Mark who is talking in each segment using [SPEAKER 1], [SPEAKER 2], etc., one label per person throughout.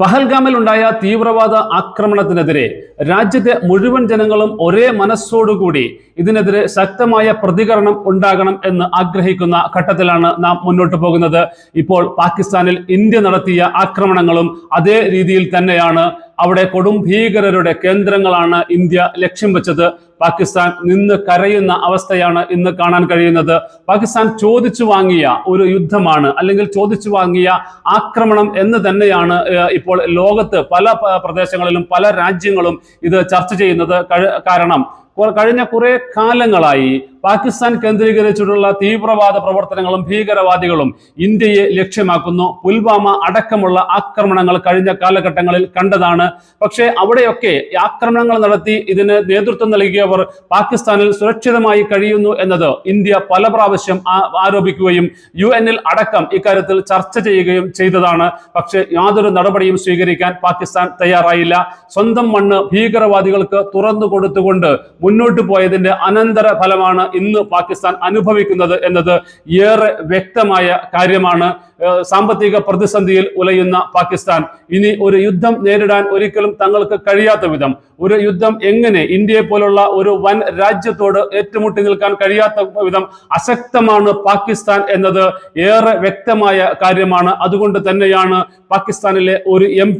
[SPEAKER 1] പഹൽഗാമിൽ ഉണ്ടായ തീവ്രവാദ ആക്രമണത്തിനെതിരെ രാജ്യത്തെ മുഴുവൻ ജനങ്ങളും ഒരേ മനസ്സോടുകൂടി ഇതിനെതിരെ ശക്തമായ പ്രതികരണം ഉണ്ടാകണം എന്ന് ആഗ്രഹിക്കുന്ന ഘട്ടത്തിലാണ് നാം മുന്നോട്ട് പോകുന്നത്. ഇപ്പോൾ പാകിസ്ഥാനിൽ ഇന്ത്യ നടത്തിയ ആക്രമണങ്ങളും അതേ രീതിയിൽ തന്നെയാണ്. അവിടെ കൊടും ഭീകരരുടെ കേന്ദ്രങ്ങളാണ് ഇന്ത്യ ലക്ഷ്യം വെച്ചത്. പാകിസ്ഥാൻ നിന്ന് കരയുന്ന അവസ്ഥയാണ് ഇന്ന് കാണാൻ കഴിയുന്നത്. പാകിസ്ഥാൻ ചോദിച്ചു വാങ്ങിയ ഒരു യുദ്ധമാണ് അല്ലെങ്കിൽ ചോദിച്ചു വാങ്ങിയ ആക്രമണം എന്ന് തന്നെയാണ് ഇപ്പോൾ ലോകത്ത് പല പ്രദേശങ്ങളിലും പല രാജ്യങ്ങളും ഇത് ചർച്ച ചെയ്യുന്നത്. കാരണം കഴിഞ്ഞ കുറെ കാലങ്ങളായി പാകിസ്ഥാൻ കേന്ദ്രീകരിച്ചിട്ടുള്ള തീവ്രവാദ പ്രവർത്തനങ്ങളും ഭീകരവാദികളും ഇന്ത്യയെ ലക്ഷ്യമാക്കുന്നു. പുൽവാമ അടക്കമുള്ള ആക്രമണങ്ങൾ കഴിഞ്ഞ കാലഘട്ടങ്ങളിൽ കണ്ടതാണ്. പക്ഷേ അവിടെയൊക്കെ ആക്രമണങ്ങൾ നടത്തി ഇതിന് നേതൃത്വം നൽകിയവർ പാകിസ്ഥാനിൽ സുരക്ഷിതമായി കഴിയുന്നു എന്നത് ഇന്ത്യ പല പ്രാവശ്യം ആരോപിക്കുകയും യു അടക്കം ഇക്കാര്യത്തിൽ ചർച്ച ചെയ്യുകയും ചെയ്തതാണ്. പക്ഷേ യാതൊരു നടപടിയും സ്വീകരിക്കാൻ പാകിസ്ഥാൻ തയ്യാറായില്ല. സ്വന്തം മണ്ണ് ഭീകരവാദികൾക്ക് തുറന്നു കൊടുത്തുകൊണ്ട് മുന്നോട്ട് പോയതിന്റെ അനന്തര ഫലമാണ് ഇന്ന് പാകിസ്ഥാൻ അനുഭവിക്കുന്നത് എന്നത് ഏറെ വ്യക്തമായ കാര്യമാണ്. സാമ്പത്തിക പ്രതിസന്ധിയിൽ ഉലയുന്ന പാകിസ്ഥാൻ. ഇനി ഒരു യുദ്ധം നേരിടാൻ ഒരിക്കലും തങ്ങൾക്ക് കഴിയാത്ത വിധം. ഒരു യുദ്ധം എങ്ങനെ ഇന്ത്യയെ പോലുള്ള ഒരു വൻ രാജ്യത്തോട് ഏറ്റുമുട്ടി നിൽക്കാൻ കഴിയാത്ത വിധം അശക്തമാണ് പാകിസ്ഥാൻ എന്നത് ഏറെ വ്യക്തമായ കാര്യമാണ്. അതുകൊണ്ട് തന്നെയാണ് പാകിസ്ഥാനിലെ ഒരു എം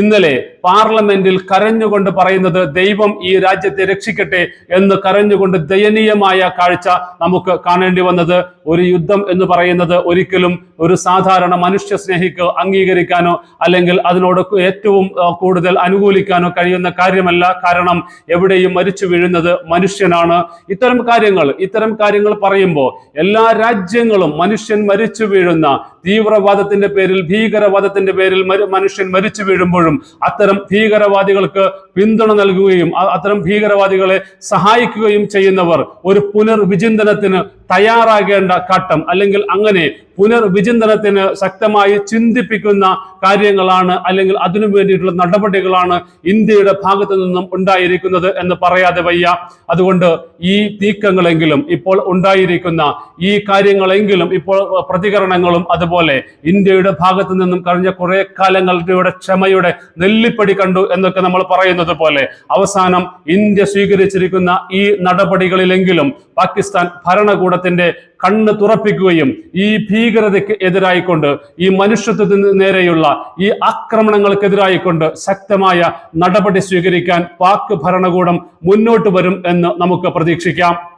[SPEAKER 1] ഇന്നലെ പാർലമെന്റിൽ കരഞ്ഞുകൊണ്ട് പറയുന്നത് ദൈവം ഈ രാജ്യത്തെ രക്ഷിക്കട്ടെ എന്ന് കരഞ്ഞുകൊണ്ട് ദയനീയമായ കാഴ്ച നമുക്ക് കാണേണ്ടി വന്നത് ഒരു യുദ്ധം എന്ന് പറയുന്നത് ഒരിക്കലും ഒരു സാധാരണ മനുഷ്യ സ്നേഹിക്ക് അംഗീകരിക്കാനോ അല്ലെങ്കിൽ അതിനോട് ഏറ്റവും കൂടുതൽ അനുകൂലിക്കാനോ കഴിയുന്ന കാര്യമല്ല. കാരണം എവിടെയും മരിച്ചു വീഴുന്നത് മനുഷ്യനാണ്. ഇത്തരം കാര്യങ്ങൾ ഇത്തരം കാര്യങ്ങൾ പറയുമ്പോൾ എല്ലാ രാജ്യങ്ങളും മനുഷ്യൻ മരിച്ചു വീഴുന്ന തീവ്രവാദത്തിന്റെ പേരിൽ ഭീകരവാദത്തിന്റെ പേരിൽ മനുഷ്യൻ മരിച്ചു വീഴുമ്പോഴും അത്തരം ഭീകരവാദികൾക്ക് പിന്തുണ നൽകുകയും അത്തരം ഭീകരവാദികളെ സഹായിക്കുകയും ചെയ്യുന്നവർ ഒരു പുനർവിചിന്തനത്തിന് തയ്യാറാകേണ്ട ഘട്ടം അല്ലെങ്കിൽ അങ്ങനെ പുനർവിചിന്തനത്തിന് ശക്തമായി ചിന്തിപ്പിക്കുന്ന കാര്യങ്ങളാണ് അല്ലെങ്കിൽ അതിനു വേണ്ടിയിട്ടുള്ള നടപടികളാണ് ഇന്ത്യയുടെ ഭാഗത്തു നിന്നും ഉണ്ടായിരിക്കുന്നത് എന്ന് പറയാതെ വയ്യ. അതുകൊണ്ട് ഈ നീക്കങ്ങളെങ്കിലും ഇപ്പോൾ ഉണ്ടായിരിക്കുന്ന ഈ കാര്യങ്ങളെങ്കിലും ഇപ്പോൾ പ്രതികരണങ്ങളും അതുപോലെ ഇന്ത്യയുടെ ഭാഗത്തു നിന്നും കഴിഞ്ഞ കുറെ കാലങ്ങളുടെ ക്ഷമയുടെ നെല്ലിപ്പടി കണ്ടു എന്നൊക്കെ നമ്മൾ പറയുന്നത് പോലെ അവസാനം ഇന്ത്യ സ്വീകരിച്ചിരിക്കുന്ന ഈ നടപടികളിലെങ്കിലും പാകിസ്ഥാൻ ഭരണകൂടത്തിന്റെ കണ്ണ് തുറപ്പിക്കുകയും ഈ ഭീകരതയ്ക്ക് എതിരായിക്കൊണ്ട് ഈ മനുഷ്യത്വത്തിന് നേരെയുള്ള ഈ ആക്രമണങ്ങൾക്കെതിരായിക്കൊണ്ട് ശക്തമായ നടപടി സ്വീകരിക്കാൻ പാക് ഭരണകൂടം മുന്നോട്ട് വരും എന്ന് നമുക്ക് പ്രതീക്ഷിക്കാം.